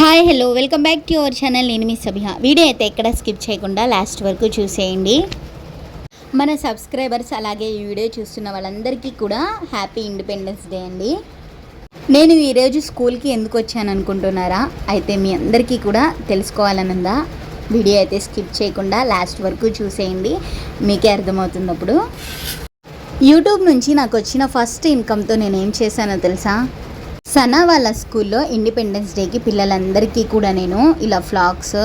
Hi hello. Welcome back to our channel. నేను మీ Sabiha video అయితే ఎక్కడ స్కిప్ చేయకుండా లాస్ట్ వరకు చూసేయండి. మన సబ్స్క్రైబర్స్ అలాగే ఈ వీడియో చూస్తున్న వాళ్ళందరికీ కూడా హ్యాపీ ఇండిపెండెన్స్ డే అండి. నేను ఈరోజు స్కూల్కి ఎందుకు వచ్చాను అనుకుంటున్నారా? అయితే మీ అందరికీ కూడా తెలుసుకోవాలనుందా? వీడియో అయితే స్కిప్ చేయకుండా లాస్ట్ వరకు చూసేయండి. మీకే అర్థమవుతుంది అప్పుడు యూట్యూబ్ నుంచి నాకు వచ్చిన ఫస్ట్ ఇన్కమ్తో నేను ఏం చేశానో తెలుసా? సనా వాళ్ళ స్కూల్లో ఇండిపెండెన్స్ డేకి పిల్లలందరికీ కూడా నేను ఇలా ఫ్లాక్స్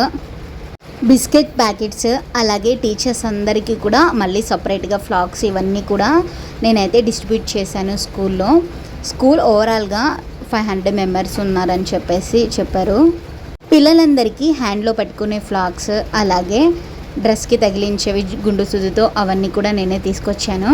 బిస్కెట్ ప్యాకెట్స్ అలాగే టీచర్స్ అందరికీ కూడా మళ్ళీ సపరేట్గా ఫ్లాక్స్ ఇవన్నీ కూడా నేనైతే డిస్ట్రిబ్యూట్ చేశాను స్కూల్లో. స్కూల్ ఓవరాల్గా ఫైవ్ హండ్రెడ్ మెంబర్స్ ఉన్నారని చెప్పేసి చెప్పారు. పిల్లలందరికీ హ్యాండ్లో పట్టుకునే ఫ్లాక్స్ అలాగే డ్రెస్కి తగిలించేవి గుండు సుదితో అవన్నీ కూడా నేనే తీసుకొచ్చాను.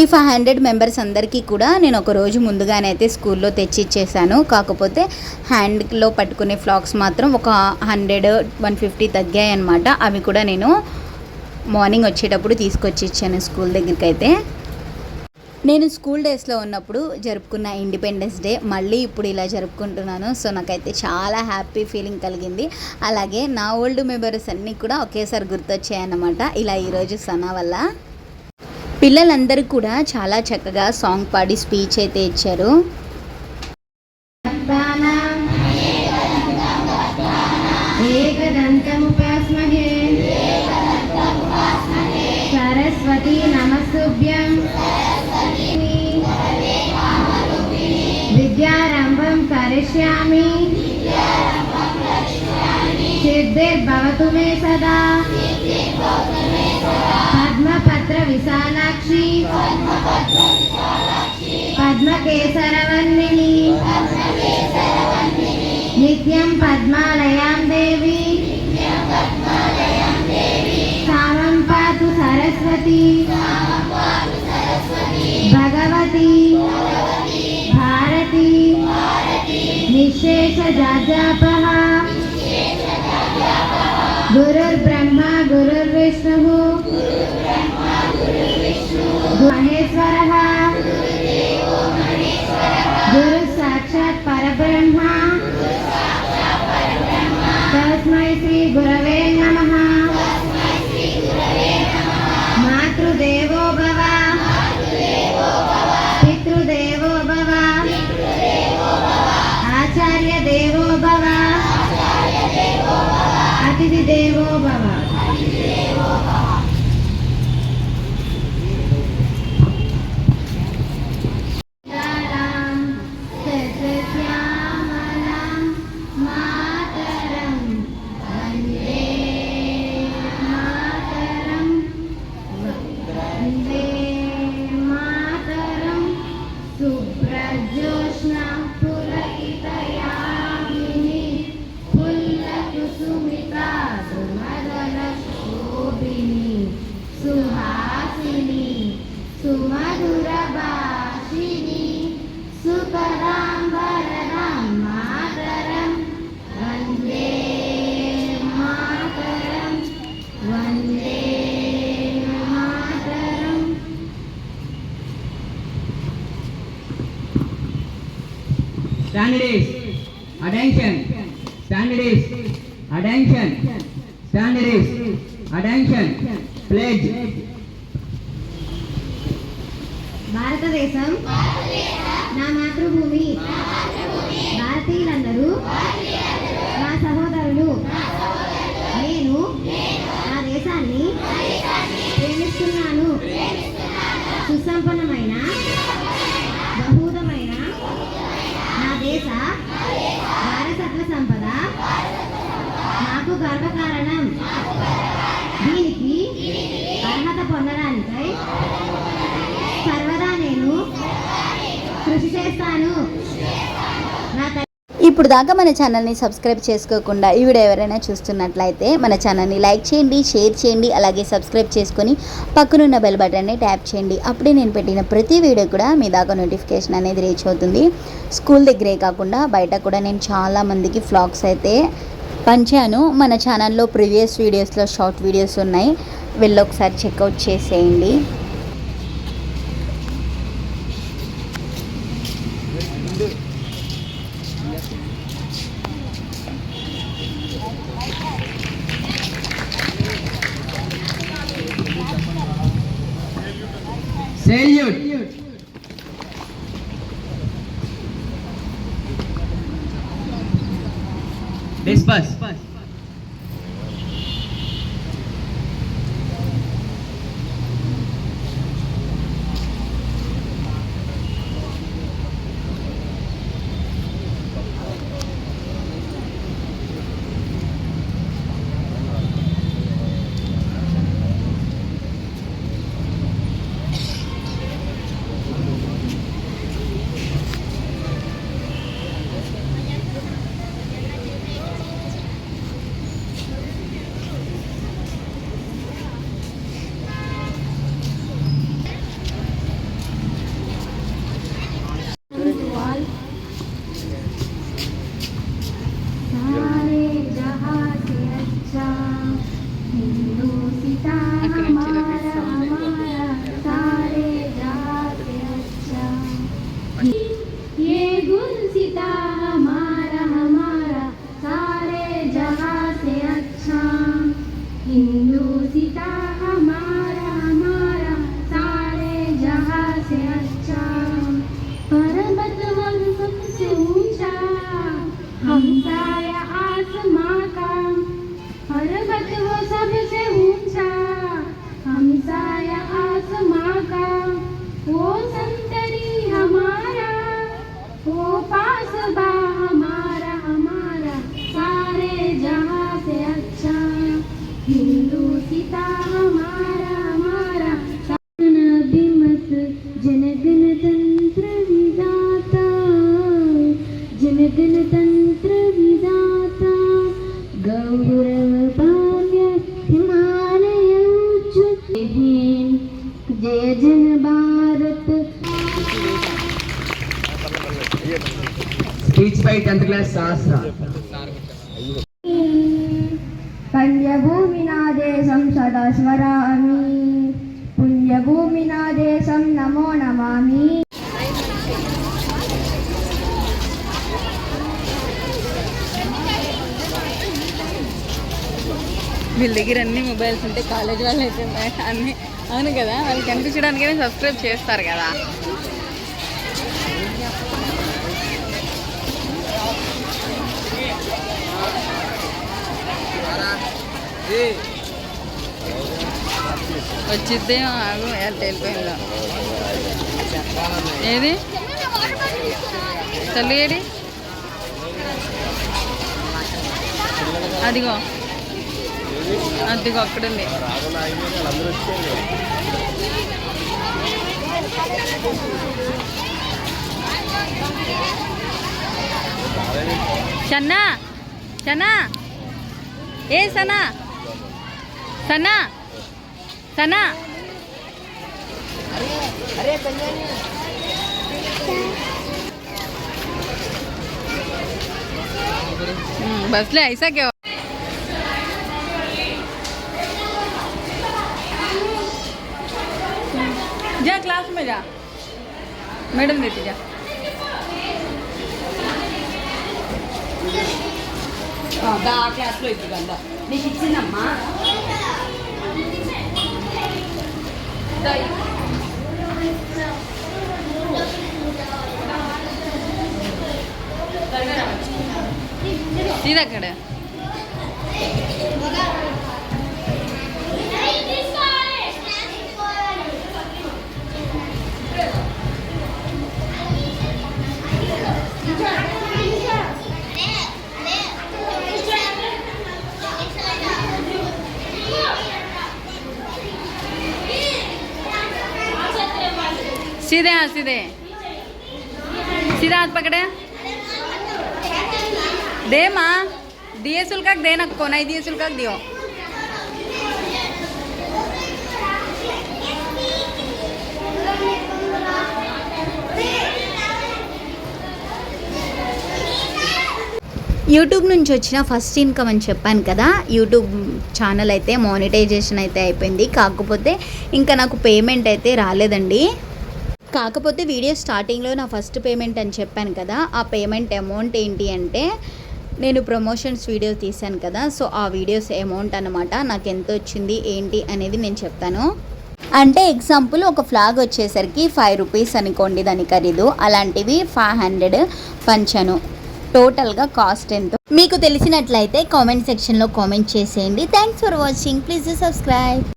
ఈ ఫైవ్ హండ్రెడ్ మెంబర్స్ అందరికీ కూడా నేను ఒక రోజు ముందుగానే అయితే స్కూల్లో తెచ్చి ఇచ్చేసాను కాకపోతే హ్యాండ్లో పట్టుకునే ఫ్లాక్స్ మాత్రం ఒక హండ్రెడ్ వన్ ఫిఫ్టీ తగ్గాయి అనమాట అవి కూడా నేను మార్నింగ్ వచ్చేటప్పుడు తీసుకొచ్చి ఇచ్చాను స్కూల్ దగ్గరికి అయితే నేను స్కూల్ డేస్లో ఉన్నప్పుడు జరుపుకున్న ఇండిపెండెన్స్ డే మళ్ళీ ఇప్పుడు ఇలా జరుపుకుంటున్నాను. సో నాకైతే చాలా హ్యాపీ ఫీలింగ్ కలిగింది. అలాగే నా ఓల్డ్ మెమరీస్ అన్నీ కూడా ఒకేసారి గుర్తొచ్చాయన్నమాట. ఇలా ఈరోజు సనా వల్ల. పిల్లలందరూ కూడా చాలా చక్కగా సాంగ్ పాడి స్పీచ్ అయితే ఇచ్చారు. సరస్వతి విద్యారంభం కరిష్యామి. సిద్ధిర్భవతు మే సదా. విశాలాక్షి పద్మకేసరవర్ణిని నిత్యం పద్మాలయాం దేవి కామం పాతు సరస్వతి భగవతి భారతి నిశేష జాజాప గురుర్బ్రహ్మ గురుర్విష్ణు మహేశ్వర గురు సాక్షాత్ పరబ్రహ్మ. తస్మై Shri గురవ Standards. Attention. Standards. Attention. Standards. Attention. Pledge. భారతదేశం నా మాతృభూమి భారతీయులందరూ నా సహోదరులు నేను నా దేశాన్ని ప్రేమిస్తున్నాను సుసంపన్నమైన గర్వకారణం దీనికి అర్హత పొందడానికై సర్వదా నేను కృషి చేస్తాను. నా ఇప్పుడు దాకా మన ఛానల్ని సబ్స్క్రైబ్ చేసుకోకుండా ఈ వీడియో ఎవరైనా చూస్తున్నట్లయితే మన ఛానల్ని లైక్ చేయండి షేర్ చేయండి అలాగే సబ్స్క్రైబ్ చేసుకొని పక్కనున్న బెల్ బటన్ని ట్యాప్ చేయండి. అప్పుడే నేను పెట్టిన ప్రతి వీడియో కూడా మీ దాకా నోటిఫికేషన్ అనేది రీచ్ అవుతుంది. స్కూల్ దగ్గరే కాకుండా బయట కూడా నేను చాలా మందికి ఫ్లాగ్స్ అయితే పంచాను. మన ఛానల్లో ప్రీవియస్ వీడియోస్లో షార్ట్ వీడియోస్ ఉన్నాయి. వెళ్ళి ఒకసారి చెక్అవుట్ చేసేయండి. Yes. जय जन Bharat Speech by 10th class Sahasra. पुण्यभूमिनादेशं सदा स्मरामि पुण्यभूमिनादेशं नमो नमामि వీళ్ళ దగ్గర అన్ని మొబైల్స్ ఉంటే కాలేజ్ వాళ్ళు అయితే ఉన్నాయి. అన్ని అవును కదా వాళ్ళు కనిపించడానికైనా సబ్స్క్రైబ్ చేస్తారు కదా. వచ్చిద్దేమో ఆగు వెళ్ళిపోయిందో. ఏది? తల్లి ఏడి అదిగో. అదిగో అక్కడుంది. సన్నా సన్నా. ఏ సనా సనా సనా బస్లే ఐసా में जा मैडम देती जा దా క్లాస్లో ఇప్పుడు అందా నీకు ఇచ్చిందమ్మా ఇది అక్కడ सीधे हाथ सीधे सीधा हाथ पकड़े दे माँ दिए शुल्क दे नको नहीं दिए शुल्क दियो యూట్యూబ్ నుంచి వచ్చిన ఫస్ట్ ఇన్కమ్ అని చెప్పాను కదా యూట్యూబ్ ఛానల్ అయితే మానిటైజేషన్ అయితే అయిపోయింది కాకపోతే ఇంకా నాకు పేమెంట్ అయితే రాలేదండి కాకపోతే వీడియో స్టార్టింగ్లో నా ఫస్ట్ పేమెంట్ అని చెప్పాను కదా ఆ పేమెంట్ అమౌంట్ ఏంటి అంటే నేను ప్రమోషన్స్ వీడియో తీశాను కదా సో ఆ వీడియోస్ అమౌంట్ అనమాట నాకు ఎంత వచ్చింది ఏంటి అనేది నేను చెప్తాను. అంటే ఎగ్జాంపుల్ ఒక ఫ్లాగ్ వచ్చేసరికి ఫైవ్ రూపీస్ అనుకోండి దాని ఖరీదు అలాంటివి ఫైవ్ హండ్రెడ్ పంచాను. టోటల్గా కాస్ట్ ఎంతో? మీకు తెలిసినట్లయితే కామెంట్ సెక్షన్లో కామెంట్ చేసేయండి. Thanks for watching. Please subscribe.